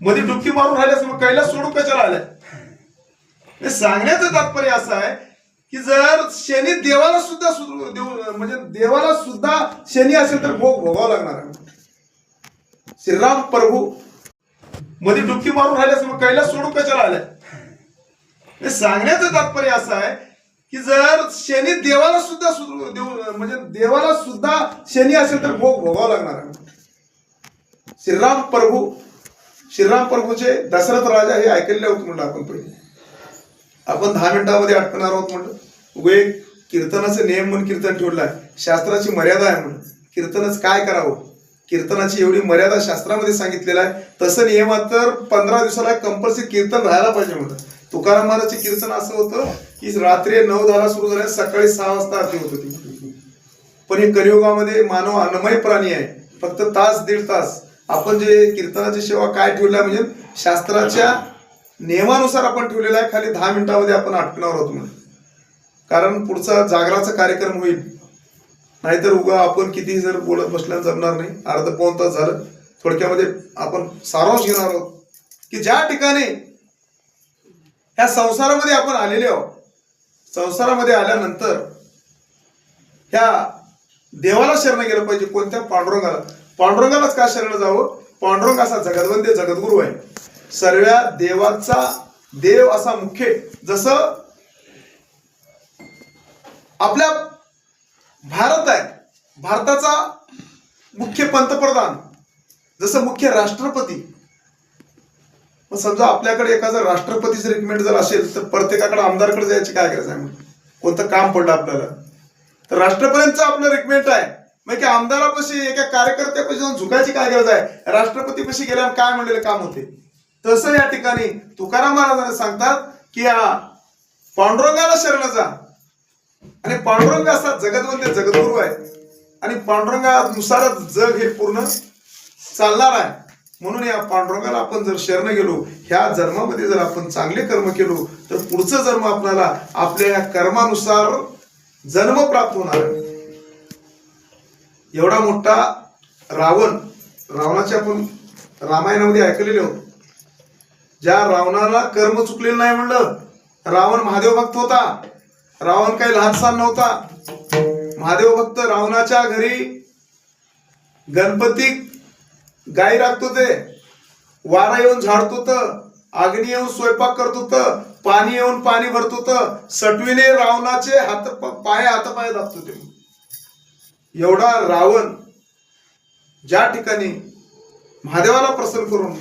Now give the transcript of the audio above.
मध्ये डुबकी मारून राहिल्यास मग कैलास सोडून कशाला आलाय? सांगण्याचं तात्पर्य असं आहे की जर शनी देवाला सुद्धा देव म्हणजे देवाला सुद्धा शनी असेल तर भोग भोगावा लागणार आहे. श्रीराम प्रभू मध्ये डुबकी मारून राहिल्यास मग कैलास सोडून कशाला आलाय? हे सांगण्याचं तात्पर्य असं आहे की जर शनी देवाला सुद्धा देव म्हणजे देवाला सुद्धा शनी असेल तर भोग भोगावा लागणार आहे. श्रीराम प्रभू श्रीराम प्रभूचे म्हणजे दशरथ राजा हे ऐकलेले आहोत म्हणलं आपण पहिले. आपण दहा मिनिटामध्ये आटकणार आहोत म्हणलं उगे कीर्तनाचं कीर्तनाचे नियम म्हणून कीर्तन ठेवलं आहे. शास्त्राची मर्यादा आहे म्हणून. कीर्तनच काय करावं? कीर्तनाची एवढी मर्यादा शास्त्रामध्ये सांगितलेलं आहे. तसं नियमात तर पंधरा दिवसाला कंपल्सरी कीर्तन राहायला पाहिजे म्हणतात तुकाराम महाराजचे कीर्तन असं होतं की रात्री नऊ दहाला सुरू झाल्या सकाळी सहा वाजता आरती होत होती. पण हे कलियुगामध्ये मानव अन्नमय प्राणी आहे. फक्त तास दीड तास. आपण जे कीर्तनाची सेवा काय ठेवल्या म्हणजे शास्त्राच्या नियमानुसार आपण ठेवलेलं आहे खाली दहा मिनिटामध्ये आपण आटकणार आहोत म्हणून. कारण पुढचा जागराचा कार्यक्रम होईल. नाहीतर उगा आपण किती जर बोलत बसल्यानं जमणार नाही. अर्ध पाऊन तास झालं थोडक्यामध्ये आपण सारांश घेणार आहोत. की ज्या ठिकाणी ह्या संसारामध्ये आपण आलेले आहोत संसारामध्ये आल्यानंतर ह्या देवाला शरण गेलं पाहिजे कोणत्या पांडुरंगाला? पांडुरंगालाच का शरण जावं? पांडुरंग असा जगदवंदे जगद्गुरू आहे. सर्व देवाचा देव असा मुख्य जसं आपल्या भारत आहे भारताचा मुख्य पंतप्रधान जसं मुख्य राष्ट्रपती. मग समजा आपल्याकडे एखादं राष्ट्रपतीचं रिकमेंड जर असेल तर प्रत्येकाकडे आमदारकडे जायची काय गरज आहे? कोणतं काम पडलं आपल्याला? तर राष्ट्रपतींचं आपलं रिकमेंड आहे. मग की आमदारापाशी एका कार्यकर्त्यापाशी जाऊन झुकायची काय गरज आहे? राष्ट्रपतीपाशी गेल्यावर काय म्हणलेलं काम होते? तसं या ठिकाणी तुकाराम महाराजांना सांगतात की या पांडुरंगाला शरण जा. आणि पांडुरंग असा जगदवंत जगद्गुरू आहे. आणि पांडुरंगानुसारच जग हे पूर्ण चालणार आहे. म्हणून या पांडुरंगाला आपण जर शरण गेलो ह्या जन्मामध्ये जर आपण चांगले कर्म केलो तर पुढचं जन्म आपल्याला आपल्या या कर्मानुसार जन्म प्राप्त होणार आहे. एवढा मोठा रावण रावणाचे आपण रामायणामध्ये ऐकलेले आहोत ज्या रावणाला कर्म चुकलेलं नाही म्हणलं रावण महादेव भक्त होता. रावण काही लहानसहान नव्हता. महादेव भक्त रावणाच्या घरी गणपती गाई राखत होते. वारा येऊन झाडत होतं. अग्नी येऊन स्वयंपाक करत होतं. पाणी येऊन पाणी भरत होतं. सटवीने रावणाचे हात पाय हातपाय दाबत होते. एवढा रावण ज्या ठिकाणी महादेवाला प्रसन्न करून